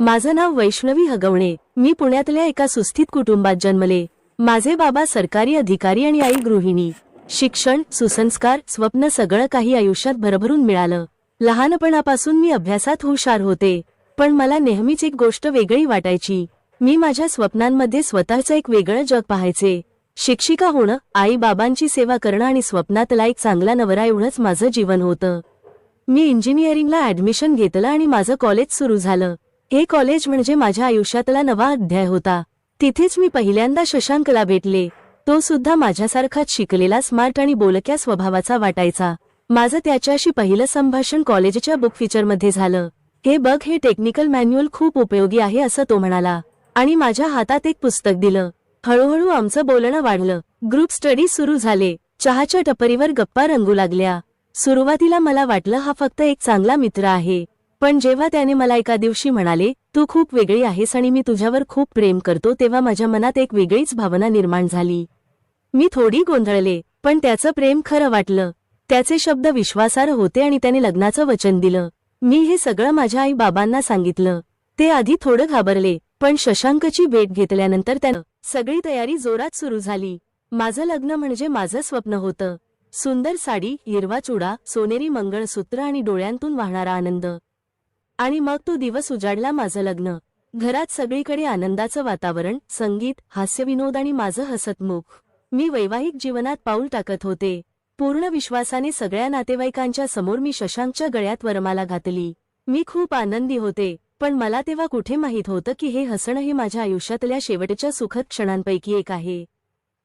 माझं नाव वैष्णवी हगवणे. मी पुण्यातल्या एका सुस्थित कुटुंबात जन्मले. माझे बाबा सरकारी अधिकारी आणि आई गृहिणी. शिक्षण सुसंस्कार स्वप्न सगळं काही आयुष्यात भरभरून मिळालं. लहानपणापासून मी अभ्यासात हुशार होते. पण मला नेहमीच एक गोष्ट वेगळी वाटायची. मी माझ्या स्वप्नांमध्ये स्वतःचं एक वेगळं जग पाहायचे. शिक्षिका होणं आई बाबांची सेवा करणं आणि स्वप्नातला एक चांगला नवरा एवढंच माझं जीवन होतं. मी इंजिनिअरिंगला ऍडमिशन घेतलं आणि माझं कॉलेज सुरू झालं. हे कॉलेज म्हणजे माझ्या आयुष्यातला नवा अध्याय होता. तिथेच मी पहिल्यांदा शशांकला भेटले. तो सुद्धा माझ्यासारखाच शिकलेला स्मार्ट आणि बोलक्या स्वभावाचा वाटायचा. माझं त्याच्याशी पहिलं संभाषण कॉलेजच्या बुक फीचरमध्ये झालं. हे बघ हे टेक्निकल मॅन्युअल खूप उपयोगी आहे असं तो म्हणाला. आणि माझ्या हातात एक पुस्तक दिलं. हळूहळू आमचं बोलणं वाढलं. ग्रुप स्टडी सुरू झाले. चहाच्या टपरीवर गप्पा रंगू लागल्या. सुरुवातीला मला वाटलं हा फक्त एक चांगला मित्र आहे. पण जेव्हा त्याने मला एका दिवशी म्हणाले तू खूप वेगळी आहेस आणि मी तुझ्यावर खूप प्रेम करतो तेव्हा माझ्या मनात एक वेगळीच भावना निर्माण झाली. मी थोडी गोंधळले पण त्याचं प्रेम खरं वाटलं. त्याचे शब्द विश्वासार्ह होते आणि त्याने लग्नाचं वचन दिलं. मी हे सगळं माझ्या आई बाबांना सांगितलं. ते आधी थोडं घाबरले पण शशांकची भेट घेतल्यानंतर त्यानं सगळी तयारी जोरात सुरू झाली. माझं लग्न म्हणजे माझं स्वप्न होतं. सुंदर साडी हिरवा चुडा सोनेरी मंगळसूत्र आणि डोळ्यांतून वाहणारा आनंद. आणि मग तो दिवस उजाडला माझं लग्न. घरात सगळीकडे आनंदाचं वातावरण संगीत हास्यविनोद आणि माझं हसतमुख. मी वैवाहिक जीवनात पाऊल टाकत होते. पूर्ण विश्वासाने सगळ्या नातेवाईकांच्या समोर मी शशांकच्या गळ्यात वरमाला घातली. मी खूप आनंदी होते पण मला तेव्हा कुठे माहीत होतं की हे हसणं हे माझ्या आयुष्यातल्या शेवटच्या सुखद क्षणांपैकी एक आहे.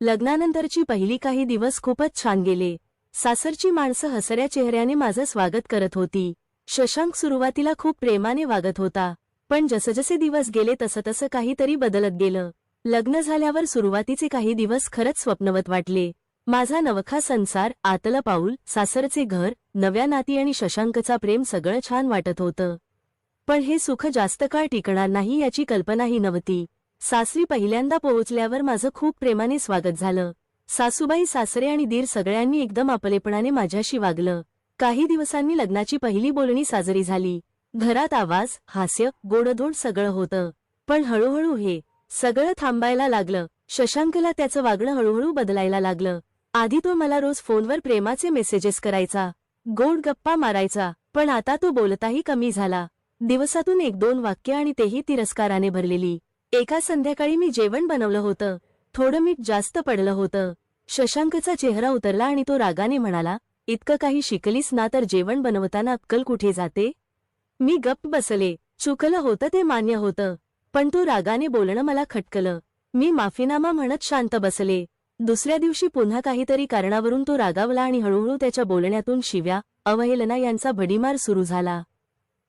लग्नानंतरची पहिली काही दिवस खूपच छान गेले. सासरची माणसं हसऱ्या चेहऱ्याने माझं स्वागत करत होती. शशांक सुरुवातीला खूप प्रेमाने वागत होता पण जसजसे दिवस गेले तसं तसं काहीतरी बदलत गेलं. लग्न झाल्यावर सुरुवातीचे काही दिवस खरंच स्वप्नवत वाटले. माझा नवखा संसार आतलं पाऊल सासरचे घर नव्या नाती आणि शशांकचा प्रेम सगळं छान वाटत होतं. पण हे सुख जास्त काळ टिकणार नाही याची कल्पनाही नव्हती. सासरी पहिल्यांदा पोहोचल्यावर माझं खूप प्रेमाने स्वागत झालं. सासूबाई सासरे आणि दीर सगळ्यांनी एकदम आपलेपणाने माझ्याशी वागलं. काही दिवसांनी लग्नाची पहिली बोलणी साजरी झाली. घरात आवाज हास्य गोडधोड सगळं होतं. पण हळूहळू हे सगळं थांबायला लागलं. शशांकला त्याचं वागणं हळूहळू बदलायला लागलं. आधी तो मला रोज फोनवर प्रेमाचे मेसेजेस करायचा. गोड गप्पा मारायचा. पण आता तो बोलताही कमी झाला. दिवसातून एक दोन वाक्य आणि तेही तिरस्काराने भरलेली. एका संध्याकाळी मी जेवण बनवलं होतं. थोडं मीठ जास्त पडलं होतं. शशांकचा चेहरा उतरला आणि तो रागाने म्हणाला इतकं काही शिकलीस ना तर जेवण बनवताना अक्कल कुठे जाते? मी गप्प बसले. चुकलं होतं ते मान्य होतं. पण तू रागाने बोलणं मला खटकलं. मी माफीनामा म्हणत शांत बसले. दुसऱ्या दिवशी पुन्हा काहीतरी कारणावरून तो रागावला आणि हळूहळू त्याच्या बोलण्यातून शिव्या अवहेलना यांचा भडीमार सुरू झाला.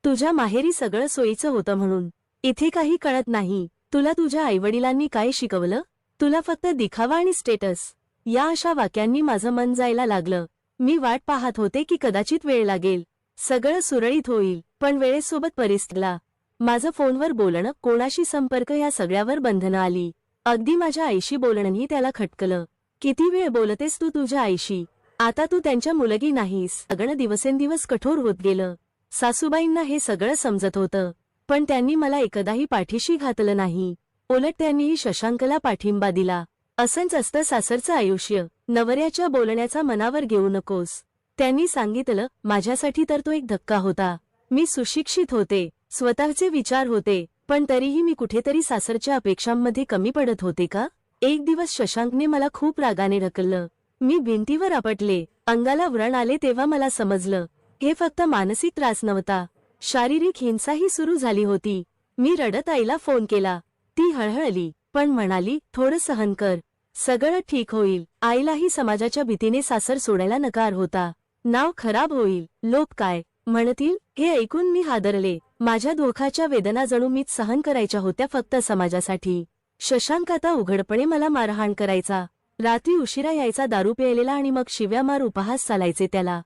तुझ्या माहेरी सगळं सोयीचं होतं म्हणून. इथे काही कळत नाही. तुला तुझ्या आईवडिलांनी काय शिकवलं? तुला फक्त दिखावा आणि स्टेटस. या अशा वाक्यांनी माझं मन जायला लागलं. मी वाट पाहत होते की कदाचित वेळ लागेल. सगळं सुरळीत होईल पण वेळेसोबत परिस्थितीला. माझं फोनवर बोलणं कोणाशी संपर्क या सगळ्यावर बंधनं आली. अगदी माझ्या आईशी बोलणंही त्याला खटकलं. किती वेळ बोलतेस तू तुझ्या आईशी? आता तू त्यांच्या मुलगी नाहीस. सगळं दिवसेंदिवस कठोर होत गेलं. सासूबाईंना हे सगळं समजत होतं. पण त्यांनी मला एकदाही पाठीशी घातलं नाही. उलट त्यांनीही शशांकला पाठिंबा दिला. असंच असतं सासरचं आयुष्य. नवऱ्याच्या बोलण्याचा मनावर घेऊ नकोस. त्यांनी सांगितलं माझ्यासाठी तर तो एक धक्का होता. मी सुशिक्षित होते स्वतःचे विचार होते पण तरीही मी कुठेतरी सासरच्या अपेक्षांमध्ये कमी पडत होते का? एक दिवस शशांकने मला खूप रागाने ढकललं. मी भिंतीवर आपटले. अंगाला व्रण आले तेव्हा मला समजलं. हे फक्त मानसिक त्रास नव्हता. शारीरिक हिंसाही सुरू झाली होती. मी रडत आईला फोन केला. ती हळहळली पण म्हणाली थोडं सहन कर. सगळं ठीक होईल. आईलाही समाजाच्या भीतीने सासर सोडायला नकार होता. नाव खराब होईल. लोक काय? म्हणतील हे ऐकून मी हादरले. माझ्या दोखाच्या वेदना जणू मीच सहन करायच्या होत्या फक्त समाजासाठी. शशांक आता उघडपणे मला मारहाण करायचा. रात्री उशिरा यायचा दारू प्यायलेला आणि मग शिव्या मार उपहास चालायचे त्याला.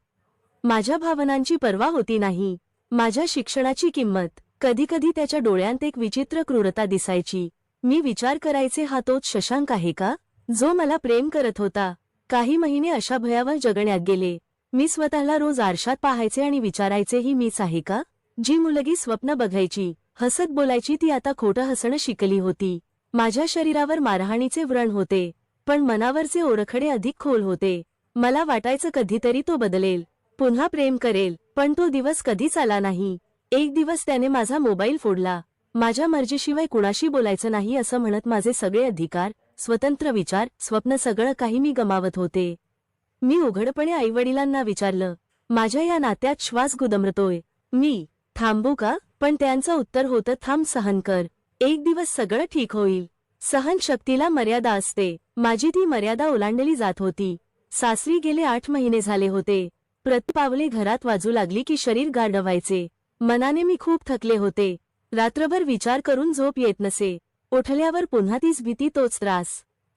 माझ्या भावनांची पर्वा होती नाही. माझ्या शिक्षणाची किंमत. कधीकधी त्याच्या डोळ्यांत एक विचित्र क्रूरता दिसायची. मी विचार करायचे हा तोच शशांक आहे का? जो मला प्रेम करत होता. काही महिने अशा भयावर जगण्यात गेले. मी स्वतःला रोज आरशात पाहायचे आणि विचारायचे ही मीच आहे का? जी मुलगी स्वप्न बघायची हसत बोलायची ती आता खोटं हसणं शिकली होती. माझ्या शरीरावर मारहाणीचे व्रण होते पण मनावरचे ओरखडे अधिक खोल होते. मला वाटायचं कधीतरी तो बदलेल पुन्हा प्रेम करेल पण तो दिवस कधीच आला नाही. एक दिवस त्याने माझा मोबाईल फोडला. माझ्या मर्जीशिवाय कुणाशी बोलायचं नाही असं म्हणत माझे सगळे अधिकार स्वतंत्र विचार स्वप्न सगळं काही मी गमावत होते. मी उघडपणे आईवडिलांना विचारलं माझ्या या नात्यात श्वास गुदमरतोय. मी थांबू का? पण त्यांचं उत्तर होतं थांब सहन कर. एक दिवस सगळं ठीक होईल. सहनशक्तीला मर्यादा असते. माझी ती मर्यादा ओलांडली जात होती. सासरी गेले आठ महिने झाले होते. प्रतिपावले घरात वाजू लागली की शरीर गाढवायचे. मनाने मी खूप थकले होते. रात्रभर विचार करून झोप येत नसे. उठल्यावर पुन्हा तीच भीती तोच त्रास.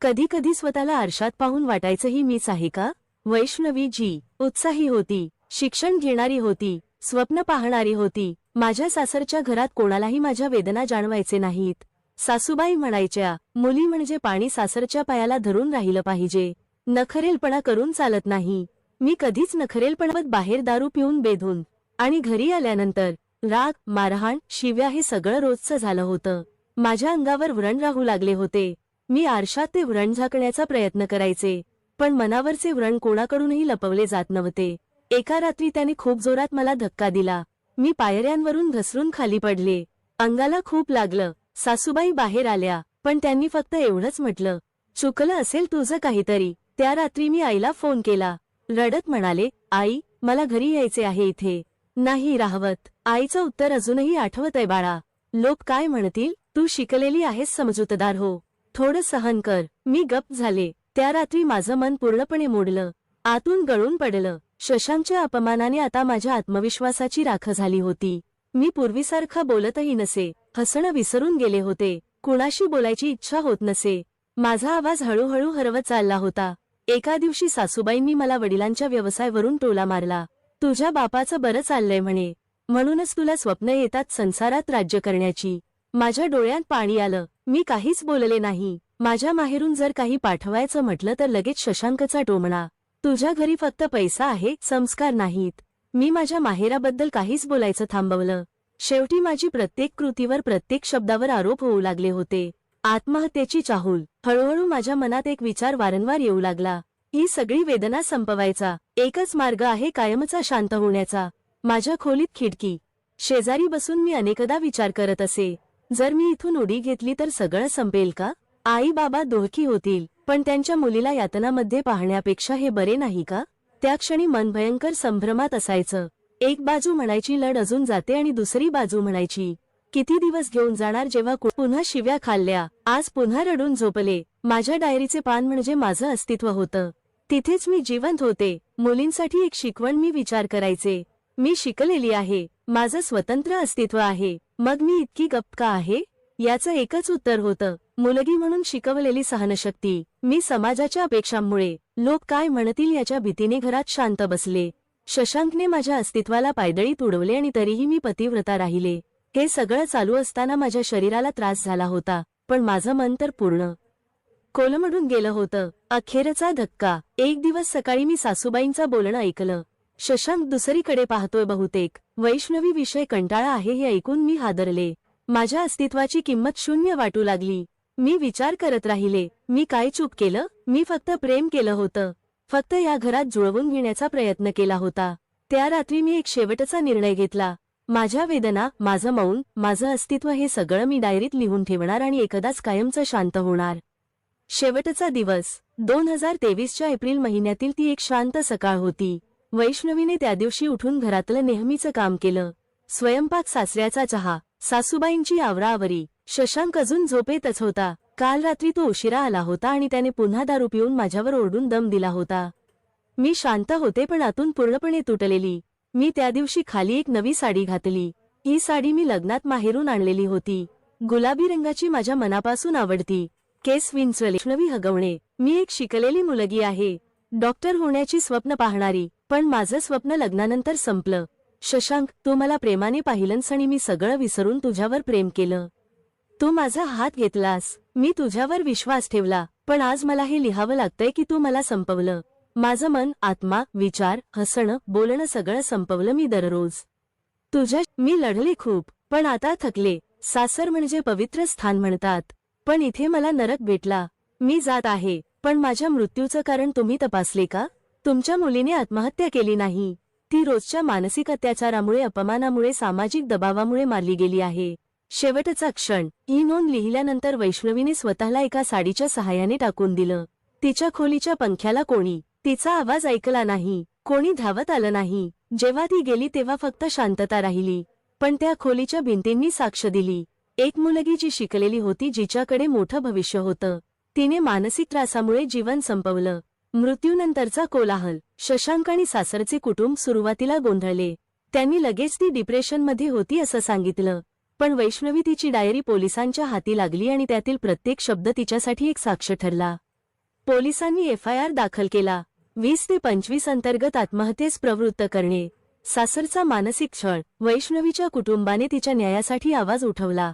कधी कधी स्वतःला आरशात पाहून वाटायचंही मीच आहे का? वैष्णवी जी उत्साही होती. शिक्षण घेणारी होती. स्वप्न पाहणारी होती. माझ्या सासरच्या घरात कोणालाही माझ्या वेदना जाणवायचे नाहीत. सासूबाई म्हणायच्या मुली म्हणजे पाणी सासरच्या पायाला धरून राहिलं पाहिजे. नखरेलपणा करून चालत नाही. मी कधीच नखरेलपणावत बाहेर दारू पिऊन बेधून आणि घरी आल्यानंतर राग मारहाण शिव्या हे सगळं रोजचं झालं होतं. माझ्या अंगावर व्रण राहू लागले होते. मी आरशात ते व्रण झाकण्याचा प्रयत्न करायचे पण मनावरचे व्रण कोणाकडूनही लपवले जात नव्हते. एका रात्री त्याने खूप जोरात मला धक्का दिला. मी पायऱ्यांवरून घसरून खाली पडले. अंगाला खूप लागलं. सासूबाई बाहेर आल्या पण त्यांनी फक्त एवढंच म्हटलं चुकलं असेल तुझं काहीतरी. त्या रात्री मी आईला फोन केला. रडत म्हणाले आई मला घरी यायचे आहे इथे. नाही राहवत. आईचं उत्तर अजूनही आठवत आहे बाळा. लोक काय म्हणतील? तू शिकलेली आहेस समजूतदार हो. थोडं सहन कर. मी गप झाले. त्या रात्री माझं मन पूर्णपणे मोडलं. आतून गळून पडलं. शशांकच्या अपमानाने आता माझ्या आत्मविश्वासाची राख झाली होती. मी पूर्वीसारखं बोलतही नसे. हसणं विसरून गेले होते. कुणाशी बोलायची इच्छा होत नसे. माझा आवाज हळूहळू हरवत चालला होता. एका दिवशी सासूबाईंनी मला वडिलांच्या व्यवसायावरून टोला मारला. तुझ्या बापाचं बरं चाललंय म्हणे. म्हणूनच तुला स्वप्न येतात संसारात राज्य करण्याची. माझ्या डोळ्यात पाणी आलं. मी काहीच बोलले नाही. माझ्या माहेरून जर काही पाठवायचं म्हटलं तर लगेच शशांकचा टोमणा. तुझ्या घरी फक्त पैसा आहे संस्कार नाहीत. मी माझ्या माहेराबद्दल काहीच बोलायचं थांबवलं. शेवटी माझी प्रत्येक कृतीवर प्रत्येक शब्दावर आरोप होऊ लागले होते. आत्महत्येची चाहूल. हळूहळू माझ्या मनात एक विचार वारंवार येऊ लागला. ही सगळी वेदना संपवायचा. एकच मार्ग आहे कायमचा शांत होण्याचा. माझ्या खोलीत खिडकी. शेजारी बसून मी अनेकदा विचार करत असे. जर मी इथून उडी घेतली तर सगळं संपेल का? आई बाबा दोहकी होतील पण त्यांच्या मुलीला यातनामध्ये पाहण्यापेक्षा हे बरे नाही का? त्या क्षणी मन भयंकर संभ्रमात असायचं. एक बाजू म्हणायची लढ अजून जाते आणि दुसरी बाजू म्हणायची किती दिवस घेऊन जाणार जेव्हा कु- पुन्हा शिव्या खाल्ल्या. आज पुन्हा रडून झोपले. माझ्या डायरीचे पान म्हणजे माझं अस्तित्व होतं. तिथेच मी जिवंत होते. मुलींसाठी एक शिकवण मी विचार करायचे. मी शिकलेली आहे. माझं स्वतंत्र अस्तित्व आहे. मग मी इतकी गप्प का आहे? याचं एकच उत्तर होतं. मुलगी म्हणून शिकवलेली सहनशक्ती मी समाजाच्या अपेक्षांमुळे. लोक काय म्हणतील याच्या भीतीने घरात शांत बसले. शशांकने माझ्या अस्तित्वाला पायदळीत उडवले आणि तरीही मी पतिव्रता राहिले. हे सगळं चालू असताना माझ्या शरीराला त्रास झाला होता पण माझं मन तर पूर्ण. कोलमडून गेलं होतं. अखेरचा धक्का. एक दिवस सकाळी मी सासूबाईंचं बोलणं ऐकलं. शशांक दुसरीकडे पाहतोय बहुतेक. वैष्णवी विषय कंटाळा आहे हे ऐकून मी हादरले. माझ्या अस्तित्वाची किंमत शून्य वाटू लागली. मी विचार करत राहिले. मी काय चूक केलं? मी फक्त प्रेम केलं होतं. फक्त या घरात जुळवून घेण्याचा प्रयत्न केला होता. त्या रात्री मी एक शेवटचा निर्णय घेतला. माझ्या वेदना माझं मौन माझं अस्तित्व हे सगळं मी डायरीत लिहून ठेवणार आणि एकदाच कायमचं शांत होणार. शेवटचा दिवस. दोन हजार तेवीसच्या एप्रिल महिन्यातील ती एक शांत सकाळ होती. वैष्णवीने त्या दिवशी उठून घरातलं नेहमीचं काम केलं. स्वयंपाक सासऱ्याचा चहा सासूबाईंची आवराआवरी. शशांक अजून झोपेतच होता. काल रात्री तो उशिरा आला होता आणि त्याने पुन्हा दारू पिऊन माझ्यावर ओरडून दम दिला होता. मी शांत होते पण आतून पूर्णपणे तुटलेली. मी त्या दिवशी खाली एक नवी साडी घातली. ही साडी मी लग्नात माहेरून आणलेली होती. गुलाबी रंगाची माझ्या मनापासून आवडती. केस विंचवले वैष्णवी हगवणे. मी एक शिकलेली मुलगी आहे. डॉक्टर होण्याची स्वप्न पाहणारी. पण माझं स्वप्न लग्नानंतर संपलं. शशांक तू मला प्रेमाने पाहिलंस आणि मी सगळं विसरून तुझ्यावर प्रेम केलं. तू माझा हात घेतलास. मी तुझ्यावर विश्वास ठेवला. पण आज मला हे लिहावं लागतंय की तू मला संपवलं. माझं मन आत्मा विचार हसणं बोलणं सगळं संपवलं मी दररोज. तुझ्या मी लढले खूप. पण आता थकले. सासर म्हणजे पवित्र स्थान म्हणतात. पण इथे मला नरक भेटला. मी जात आहे. पण माझ्या मृत्यूचं कारण तुम्ही तपासले का? तुमच्या मुलीने आत्महत्या केली नाही. ती रोजच्या मानसिक अत्याचारामुळे अपमानामुळे सामाजिक दबावामुळे मारली गेली आहे. शेवटचा क्षण. ही नोंद लिहिल्यानंतर वैष्णवीने स्वतःला एका साडीच्या सहाय्याने टाकून दिलं. तिच्या खोलीच्या पंख्याला कोणी तिचा आवाज ऐकला नाही. कोणी धावत आलं नाही. जेव्हा ती गेली तेव्हा फक्त शांतता राहिली. पण त्या खोलीच्या भिंतींनी साक्ष दिली. एक मुलगी जी शिकलेली होती जिच्याकडे मोठं भविष्य होतं. तिने मानसिक त्रासामुळे जीवन संपवलं. मृत्यूनंतरचा कोलाहल. शशांक आणि सासरचे कुटुंब सुरुवातीला गोंधळले. त्यांनी लगेच ती डिप्रेशनमध्ये होती असं सांगितलं. पण वैष्णवी तिची डायरी पोलिसांच्या हाती लागली आणि त्यातील प्रत्येक शब्द तिच्यासाठी एक साक्ष ठरला. पोलिसांनी एफआयआर दाखल केला. वीस ते पंचवीस अंतर्गत आत्महत्येस प्रवृत्त करणे. सासरचा मानसिक छळ. वैष्णवीच्या कुटुंबाने तिच्या न्यायासाठी आवाज उठवला.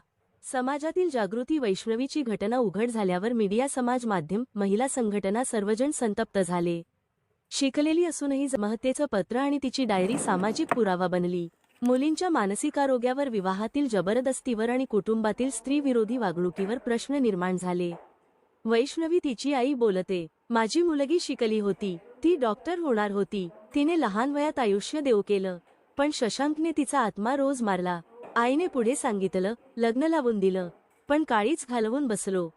समाजातील जागृती वैष्णवीची घटना उघड झाल्यावर मीडिया समाज माध्यम महिला संघटना सर्वजण संतप्त झाले. शिकलेली असूनही आत्महत्येचं पत्र आणि तिची डायरी सामाजिक पुरावा बनली. मुलींच्या मानसिक आरोग्यावर विवाहातील जबरदस्तीवर आणि कुटुंबातील स्त्रीविरोधी वागणुकीवर प्रश्न निर्माण झाले. वैष्णवी तिची आई बोलते माझी मुलगी शिकली होती ती डॉक्टर होणार होती तिने लहान वयात आयुष्य देऊ केलं पण शशांकने तिचा आत्मा रोज मारला आईने पुढे सांगितलं लग्न लावून दिलं पण काळीच घालवून बसलो.